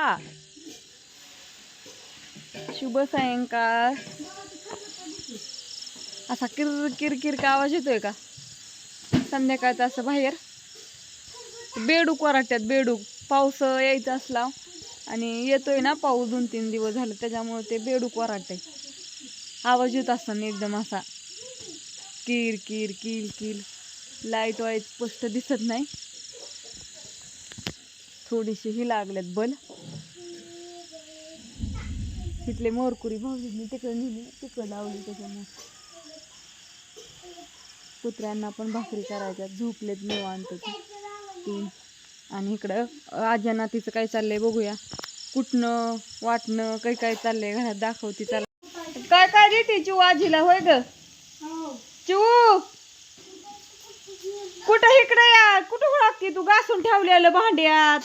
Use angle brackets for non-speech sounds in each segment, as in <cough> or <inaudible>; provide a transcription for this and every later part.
हा शुभ सायंकाळ. असा किर किर किर का आवाज येतोय का? संध्याकाळचा असं बाहेर. बेडूक वराट्यात बेडूक. पाऊस यायचा असला आणि येतोय ना पाऊस दोन तीन दिवस झाले त्याच्यामुळे ते बेडूक वराटे. आवाज येत असताना एकदम असा किर किर किल किल. लाइट वाईट स्पष्ट दिसत नाही. थोडीशी ही लागल्यात बल तिथले मोरकुरी भाऊजींनी तिकडे नेली तिकडं लावली त्याच्यामुळे. कुत्र्यांना पण भाकरी करायच्या झोपलेत निवांत तीन. आणि इकडं आज्यांना तिचं काय चाललंय बघूया. कुठनं वाटणं काही काय चाललंय घरात दाखवती चाल काय काय देते चिऊ आजीला होय ग? चिऊ कुठं इकडे या? कुठं की तू? घासून ठेवलेलं भांड्यात.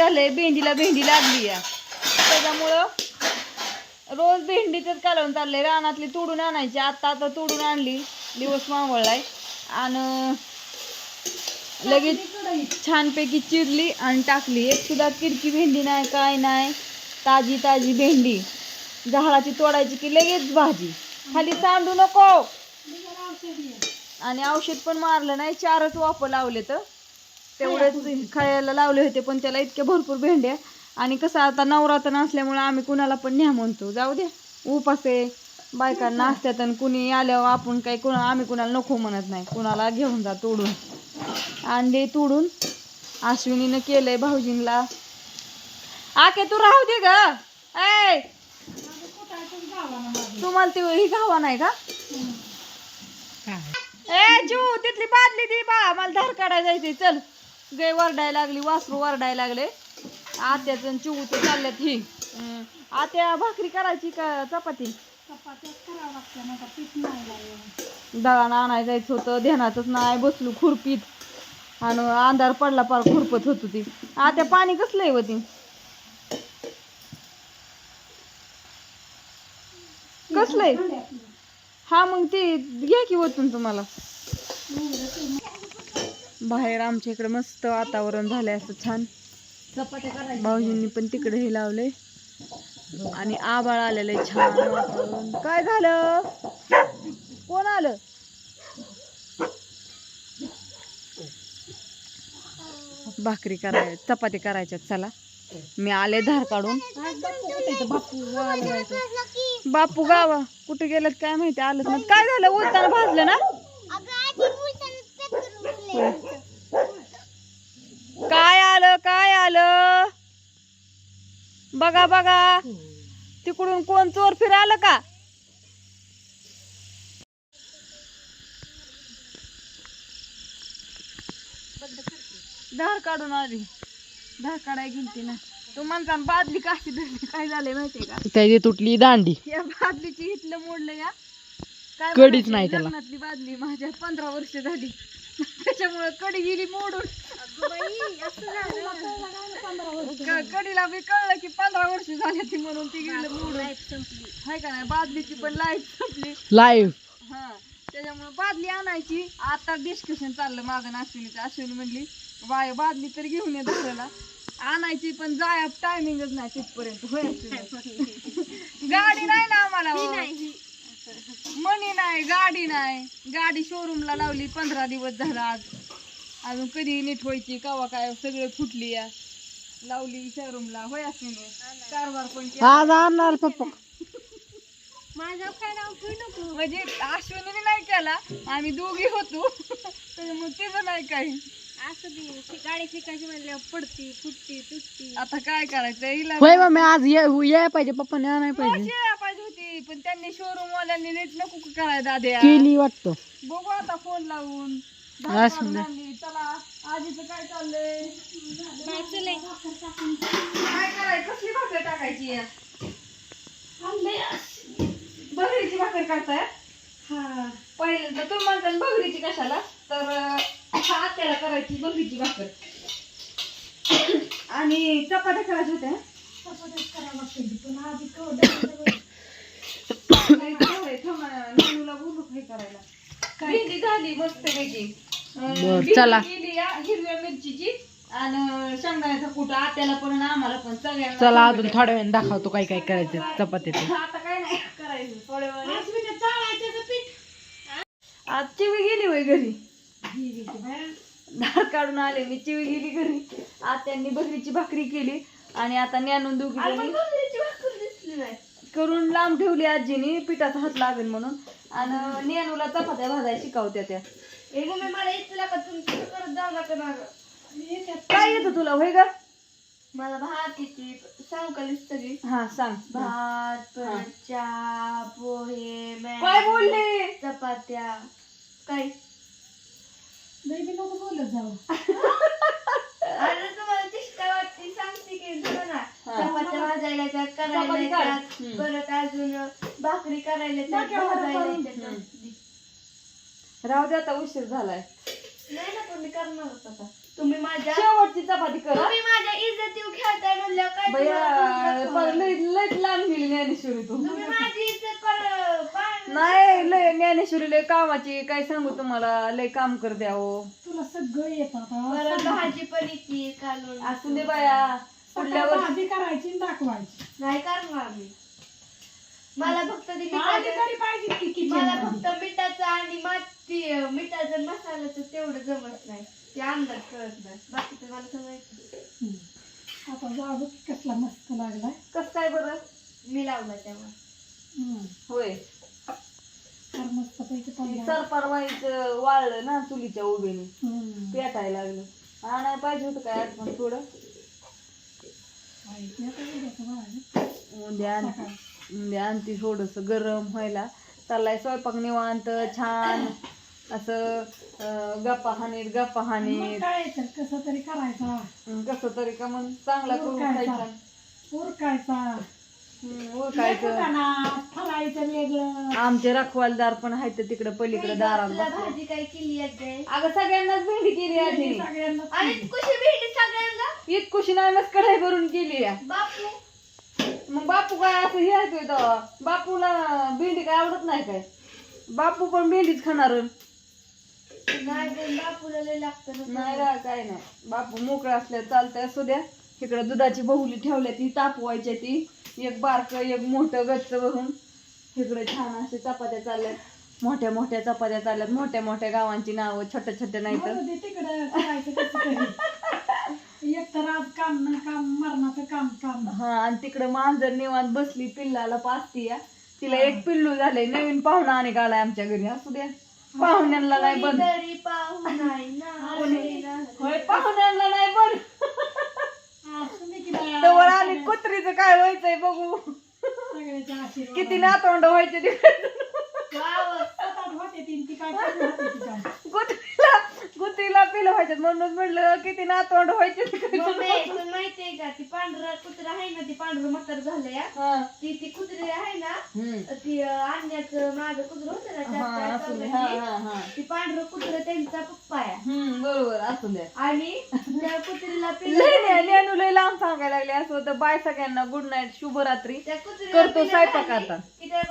झालंय भेंडीला भेंडी लागली या. त्याच्यामुळं रोज भेंडीचंच कालवून चाललंय. रानातली तोडून आणायची. आता आता तोडून आणली. दिवस मावळलाय. आणि लगेच छानपैकी चिरली आणि टाकली. एक सुद्धा किरकी भेंडी नाही काय नाही. ताजी ताजी भेंडी. झाडाची तोडायची की लगेच भाजी. खाली सांडू नको. आणि औषध पण मारलं नाही. चारच वापर लावले तर तेवढेच खायला लावले होते पण त्याला इतक्या भरपूर भेंड्या. आणि कसं आता नवरात्र नसल्यामुळे आम्ही कुणाला पण न्या म्हणतो. जाऊ दे. उपास आहे. बायकांना असतात आणि कुणी आल्यावर आपण काही कुणा आम्ही कुणाला नको म्हणत नाही. कुणाला घेऊन जा तोडून. अंडे तोडून अश्विनीनं केलंय भाऊजींना आके तू राहू दे ग. ऐ! तुम्हाला ते ही गावा नाही का? ए जू तिथली बादली दे बा. मला धार काढायला जायचंय. चल. गाय वरडायला लागली वासरू वरडायला लागले. आत्याच चिऊ चालल्यात ही. आत्या भाकरी करायची का चपाती? दळण आणायला जायचं होतं ध्यानातच नाही बसलो खुरपीत. आणि अंधार पडला पार खुरपत होत ती आता पाणी कसलं आहे होती कसलंय हा मग ते घ्या की वतून तुम्हाला. बाहेर आमच्या इकडे मस्त वातावरण झालंय असं छान. भाऊजींनी पण तिकडे हे लावलंय आणि आबाळ आलेलं आहे छान वातावरण. काय झालं? कोण आलं? भाकरी कराय चपाती करायच्यात चला. मी आले धार काढून. बापू गावा कुठे गेलेत काय माहिती? आलं काय झालं? उलताना भाजलं ना काय आलं काय आलं बघा बघा. तिकडून कोण चोर फिरालं का? धार काढून आली. धार काढाय गेलती ना. तू म्हणता बादली काशी धरली? काय झालंय माहितीये का? त्याची तुटली दांडी. या बादलीची इथलं मोडलं या. काय कडीच नाही त्याला. लग्नातली बादली माझ्या पंधरा वर्ष झाली. त्याच्यामुळे कडी गेली मोडून. कडीला बी कळलं की पंधरा वर्ष झाली ती म्हणून ती गेली मोडून. हाय का नाही? बादलीची पण लाइट संपली. लाईव्ह हा. त्याच्यामुळे बादली आणायची. आता डिस्कशन चाललं माझं अश्विनीचं अश्विनी म्हणली बाय बादली तर घेऊन ये धरायला आणायची पण जाय टायमिंगच नाही तिथपर्यंत. होय? <laughs> गाडी नाही ना आम्हाला हो. मनी नाही गाडी नाही. गाडी शोरूमला लावली पंधरा दिवस झाला आज. अजून कधी नीट व्हायची कवा काय सगळे फुटली या. लावली शोरूमला होय अश्विनी? कारभार पण केला. आज आणणार पप्पा. माझं काय नाव ठेवू नको. म्हणजे अश्विनीने नाही केला आम्ही दोघी होतो. त्याच्यामुळे तिचं नाही काही. असं बी गाडी शिकायची म्हणल्यावर पडती फुटती तुटती. आता काय करायचं हिला होय मम्मी आज ये याय पाहिजे पप्पाने आणाय हो, पाहिजे. शिळा पाहिजे होती पण त्यांनी शोरूम वाल्यांनी नीट नको का करायला दाद्या. केली वाटतं. बघू आता फोन लावून. असू दे. चला आजीचं काय चाललंय? चले काय करायचं? कसली भाकर टाकायची या बघरीची भाकर काढताय हा. पहिल्यांदा तुम्ही म्हणता बघरीची कशाला? तर अं, आत्याला करायची बघरीची भाकर. आणि चपात्या करायच्या होत्या? तेवढं आहे. थांबा, नानूला बोलू काय करायला? भेंडी झाली मस्त पैकी. बर, चला. हिरव्या मिरचीची. आणि शेंगदाण्याचा कुठं आत्याला पण आणि आम्हाला पण सगळ्यांना चला अजून थोड्या वेळाने दाखवतो काय काय करायचं चपाती आता काय नाही करायचं थोड्या आज मी ते चाळायचं पीठ. आज चिवी गेली वय घरी. दार काढून आले मी चिवी गेली घरी. आत्यांनी बकरीची भाकरी केली. आणि आता ज्ञानून दोघी जणी करून लांब ठेवली आजीनी पिठाचा हात लागेल म्हणून. आणि ज्ञानूला चपात्या भाजायला शिकवत्या त्या. मला इथला का तुमची करत जाऊ नका ना काय येतं तुला होय का मला भात येते. सांग का लिस्ट सगळी? हा सांग. भात. परत चहा पोहे मॅगी, काय बोलले? चपात्या. काय? अरे तुम्हाला वाटते. सांगते की बघा ना हा. चपात्या भाजायला त्यात करायला चपाती काढ. त्यात हम्म. परत अजून भाकरी करायला भाजायला. राहू दे आता उशीर झालाय. नाही ना पण मी करणारच आता. तुम्ही माझ्या शेवटची चपाती कर. हा. तुम्ही माझ्या इज्जतीव खेळताय म्हणल्यावर काय तुम्हाला लांब गेली ज्ञानेश्वरी तू तुम्ही माझी इज्जत कर. पाय- नाही लय ज्ञानेश्वरी लय कामाची काय सांगू तुम्हाला? लय काम कर द्यावं तुला सगळं येतं परत भाजी पण येते कालवण. असू दे बाया. पुढल्या वर्षी भाजी करायची दाखवायची. नाही करणार मी मला फक्त ते मिठाचं- पाहिजे मला फक्त मिठाचं आणि माती मिठाचं मसाल्याचं तेवढं जमत नाही. ते अंदाज कळत नाही. बाकीचं मला सगळं आता जाऊ कसला मस्त लागलाय. कस काय बरं? मी लावला तेव्हा. होय. फार मस्त पैकी सरपार व्हायचं वाळलं ना चुलीच्या उभेने. पेटायला लागलं. आणाय पाहिजे होतं काय आज पण थोडं उद्या आण- उद्या आणती थोडस गरम व्हायला. चाललाय स्वयंपाक निवांत छान. असं गप्पा हानीत गप्पा हानीत कसं तरी करायचा. कसं तरी का मग चांगला करून उरकायचा. खायचा. उरकायचा हम्म, उरकायचं वेगळं. आमचे रखवालदार पण आहेत तिकडे पलीकडे दारात तुला बसले. भाजी काय केली आहे अगं सगळ्यांनाच भेंडी केली आधी. सगळ्यांना आणि कशी सगळ्यांना? इतकुशी नाही मस्त कढाई भरून केली आहे. बापू मग बापू काय असं हे तेव्हा? बापूला भेंडी काय आवडत नाही काय? बापू पण भेंडीच खाणार. नाही पण बापूला लय लागतं. नाही रा काय नाही. बापू मोकळा असल्या चालतंय असू द्या. इकडं दुधाची बहुली ठेवल्या ती तापवायच्या ती. एक बारक एक मोठं गच्च भरून. इकडे छान असे चपात्या चालल्यात. मोठ्या मोठ्या चपात्या चालल्यात. मोठ्या मोठ्या गावांची नावं छोट्या छोट्या नाही तिकडं तरी. एक तर आज काम ना काम मरणाचं काम काम. हा आणि तिकडं मांजर निवांत बसली पिल्लाला पाचती या तिला एक पिल्लू झालंय नवीन पाहुणा आणि आलाय आमच्या घरी. असू द्या पाहुण्यांना नाही बंद. तरी पाहू नाही ना होय पाहुण्यांना नाही बंद. असं नाही की बाया, जवळ आली कुत्रीचं काय व्हायचंय बघू. आशीर्वाद किती नातवंड व्हायचे तिकडे. होते तीन ती काय कमी होते ती काय. पिलं व्हायचे म्हणून म्हणलं किती नातवंड व्हायचे तुला माहितीये का ती पांढरा कुत्रा आहे ना ती पांढरं म्हातार झालंय. ती ती कुत्री आहे ना. ती आणण्याचं माझं कुत्र होतं ना हा, हा. हा, हा. ती पांढरं कुत्र त्यांचा पप्पा आहे हम्म, बरोबर असू द्या आणि त्या कुत्रीला <laughs> पिल्लं लय नाही लेनू लय लांब सांगायला लागले असं होतं बाय सगळ्यांना गुड नाईट शुभरात्री त्या कुत्रीला करतो पिल्लं स्वयंपाक झाली आता. की त्या